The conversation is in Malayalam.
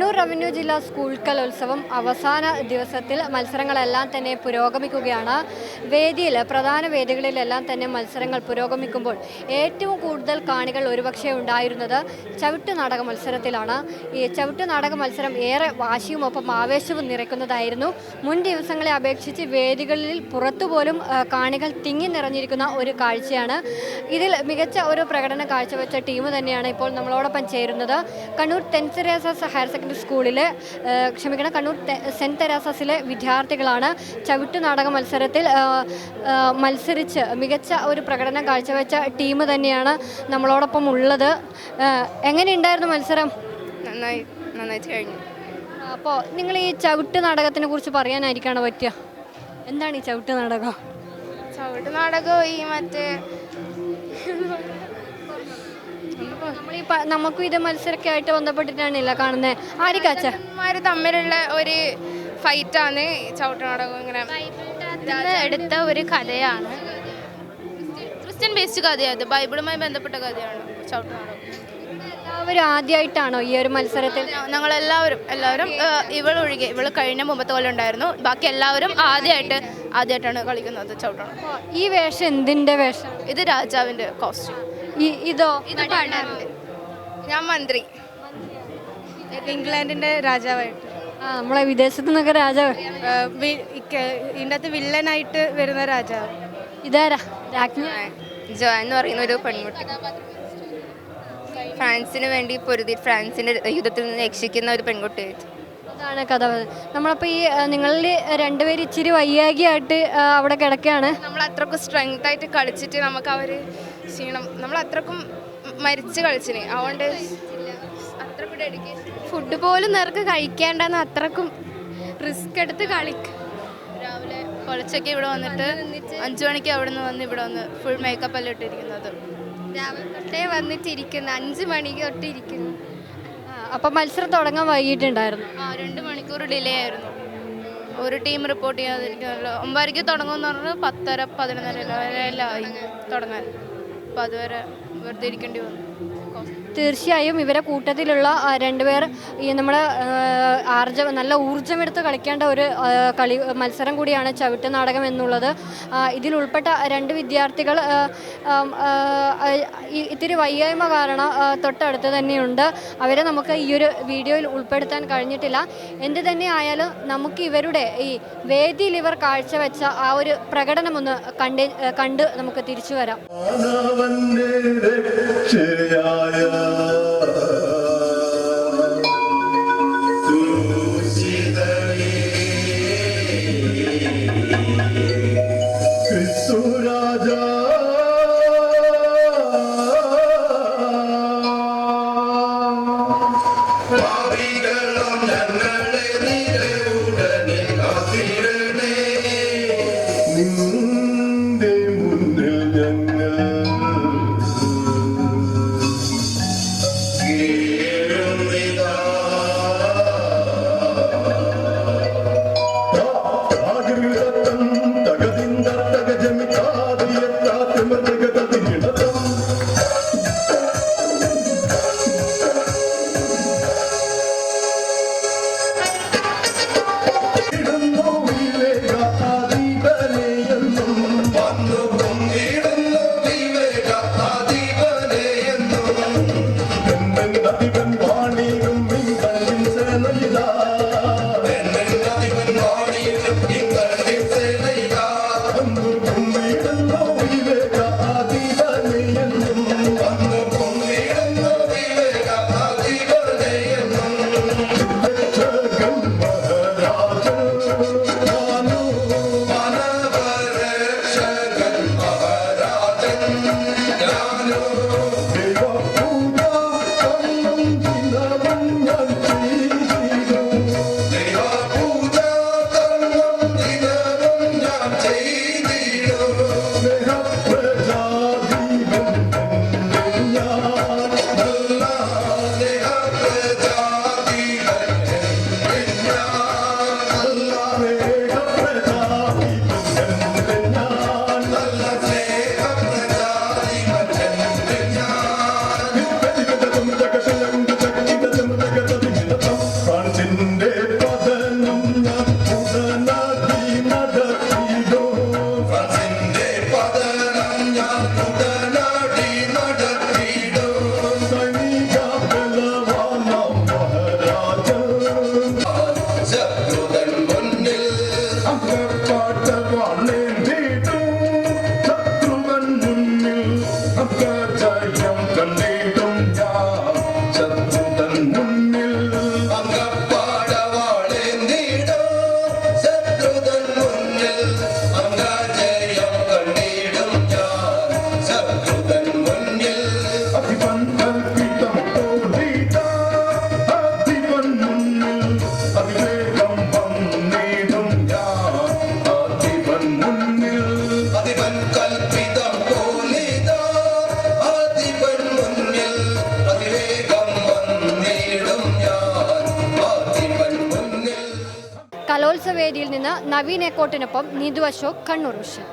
കണ്ണൂർ റവന്യൂ ജില്ലാ സ്കൂൾ കലോത്സവം അവസാന ദിവസത്തിൽ മത്സരങ്ങളെല്ലാം തന്നെ പുരോഗമിക്കുകയാണ്. വേദിയിൽ പ്രധാന വേദികളിലെല്ലാം തന്നെ മത്സരങ്ങൾ പുരോഗമിക്കുമ്പോൾ ഏറ്റവും കൂടുതൽ കാണികൾ ഒരുപക്ഷെ ഉണ്ടായിരുന്നത് ചവിട്ട് നാടക മത്സരത്തിലാണ്. ഈ ചവിട്ട് നാടക മത്സരം ഏറെ വാശിയും ഒപ്പം ആവേശവും നിറയ്ക്കുന്നതായിരുന്നു. മുൻ ദിവസങ്ങളെ അപേക്ഷിച്ച് വേദികളിൽ പുറത്തുപോലും കാണികൾ തിങ്ങി നിറഞ്ഞിരിക്കുന്ന ഒരു കാഴ്ചയാണ്. ഇതിൽ മികച്ച ഒരു പ്രകടനം കാഴ്ചവെച്ച ടീം തന്നെയാണ് ഇപ്പോൾ നമ്മളോടൊപ്പം ചേരുന്നത്. Kannur saint Teresa's higher secondary സ്കൂളിലെ സ്കൂളിൽ ക്ഷമിക്കണം കണ്ണൂർ സെന്റ് തെരാസസിലെ വിദ്യാർത്ഥികളാണ് ചവിട്ട് നാടക മത്സരത്തിൽ മത്സരിച്ച് മികച്ച ഒരു പ്രകടനം കാഴ്ചവെച്ച ടീം തന്നെയാണ് നമ്മളോടൊപ്പം ഉള്ളത്. എങ്ങനെയുണ്ടായിരുന്നു മത്സരം? നന്നായി നന്നായിട്ട് കഴിഞ്ഞു. അപ്പോൾ നിങ്ങൾ ഈ ചവിട്ട് നാടകത്തിനെ കുറിച്ച് പറയാനായിരിക്കാണോ പറ്റുക എന്താണ് ഈ ചവിട്ട് നാടകം? ചവിട്ട് നാടകം ഈ മറ്റേ നമ്മൾ ഈ നമുക്കും ഇത് മത്സരമൊക്കെ ആയിട്ട് ബന്ധപ്പെട്ടിട്ടാണല്ലോ കാണുന്നത് ആരിക്കാച്ച മാര് തമ്മിലുള്ള ഒരു ഫൈറ്റാണ് ചവിട്ടനാടകം ഇങ്ങനെ എടുത്ത ഒരു കഥയാണ്. ക്രിസ്ത്യൻ ബേസ്ഡ് കഥയാണ് ബൈബിളുമായി ബന്ധപ്പെട്ട കഥയാണ് ചവിട്ടനാടകം. എല്ലാവരും ആദ്യമായിട്ടാണോ ഈ ഒരു മത്സരത്തിൽ? ഞങ്ങൾ എല്ലാവരും എല്ലാവരും ഇവൾ ഒഴികെ ഇവൾ കഴിഞ്ഞ മുമ്പത്തെ പോലെ ഉണ്ടായിരുന്നു. ബാക്കി എല്ലാവരും ആദ്യമായിട്ട് ആദ്യമായിട്ടാണ് കളിക്കുന്നത് ചവിട്ടണം ഈ വേഷം എന്തിന്റെ വേഷം ഇത് രാജാവിന്റെ കോസ്റ്റ്യൂം ഇതോ? ഇത് പാടാറുണ്ട് ഞാൻ മന്ത്രി. ഇംഗ്ലണ്ടിന്റെ രാജാവായിട്ട്. ആ നമ്മളെ വിദേശത്ത് നിന്നൊക്കെ രാജാവ്. ഇതിന്റെ ഇതിന്റെ അകത്ത് വില്ലനായിട്ട് വരുന്ന രാജാവ്. ഇതാരാ? രാജ്ഞ? ജോ എന്ന് പറയുന്ന ഒരു പെൺകുട്ടി. ഫ്രാൻസിന് വേണ്ടി പൊരുതി ഫ്രാൻസിന്റെ യുദ്ധത്തിൽ നിന്ന് രക്ഷിക്കുന്ന ഒരു പെൺകുട്ടി ഇതാണ് കഥ. നമ്മളപ്പോൾ ഈ നിങ്ങളിൽ രണ്ടുപേരും ഇച്ചിരി വയ്യാകിയായിട്ട് അവിടെ കിടക്കുകയാണ് നമ്മൾ അത്രക്കും സ്ട്രെങ്ത് ആയിട്ട് കളിച്ചിട്ട് നമുക്ക് അവർ ക്ഷീണം നമ്മൾ അത്രക്കും മരിച്ച് കളിച്ചിന്. അതുകൊണ്ട് അത്രക്കും ഡെഡിക്കേഷൻ ഫുഡ് പോലും നേർക്ക് കഴിക്കേണ്ടെന്ന് അത്രക്കും റിസ്ക് എടുത്ത് കളിക്കും രാവിലെ കുളച്ചൊക്കെ ഇവിടെ വന്നിട്ട് അഞ്ചു മണിക്ക് അവിടെ നിന്ന് വന്ന് ഇവിടെ വന്ന് ഫുൾ മേക്കപ്പ് എല്ലാം ഇട്ടിരിക്കുന്നത്. രാവിലെ തൊട്ടേ വന്നിട്ടിരിക്കുന്നു. അഞ്ച് മണിക്ക് തൊട്ടിരിക്കുന്നു. അപ്പം മത്സരം തുടങ്ങാൻ വൈകിട്ടുണ്ടായിരുന്നു രണ്ട് മണിക്കൂർ ഡിലേ ആയിരുന്നു. ഒരു ടീം റിപ്പോർട്ട് ചെയ്യാതിരിക്കുമല്ലോ ഒമ്പതരയ്ക്ക് തുടങ്ങുമെന്ന് പറഞ്ഞാൽ പത്തര പതിനൊന്നര എല്ലാം തുടങ്ങാൻ. അപ്പോൾ അതുവരെ വെറുതെ ഇരിക്കേണ്ടി വന്നു. തീർച്ചയായും ഇവരെ കൂട്ടത്തിലുള്ള രണ്ടുപേർ ഈ നമ്മുടെ ആർജ നല്ല ഊർജമെടുത്ത് കളിക്കേണ്ട ഒരു കളി മത്സരം കൂടിയാണ് ചവിട്ട് നാടകം എന്നുള്ളത്. ഇതിലുൾപ്പെട്ട രണ്ട് വിദ്യാർത്ഥികൾ ഇത്തിരി വയ്യായ്മ കാരണം തൊട്ടടുത്ത് തന്നെയുണ്ട്. അവരെ നമുക്ക് ഈ ഒരു വീഡിയോയിൽ ഉൾപ്പെടുത്താൻ കഴിഞ്ഞിട്ടില്ല. എന്ത് തന്നെ ആയാലും നമുക്ക് ഇവരുടെ ഈ വേദിയിൽ ഇവർ കാഴ്ചവെച്ച ആ ഒരു പ്രകടനമൊന്ന് കണ്ട് കണ്ട് നമുക്ക് തിരിച്ചു വരാം. Dünyaya Співробіта. മുന്നിൽ കലോത്സവ വേദിയിൽ നിന്ന് നവീൻ എക്കോട്ടിനൊപ്പം നീതു അശോക് കണ്ണൂർ വിഷൻ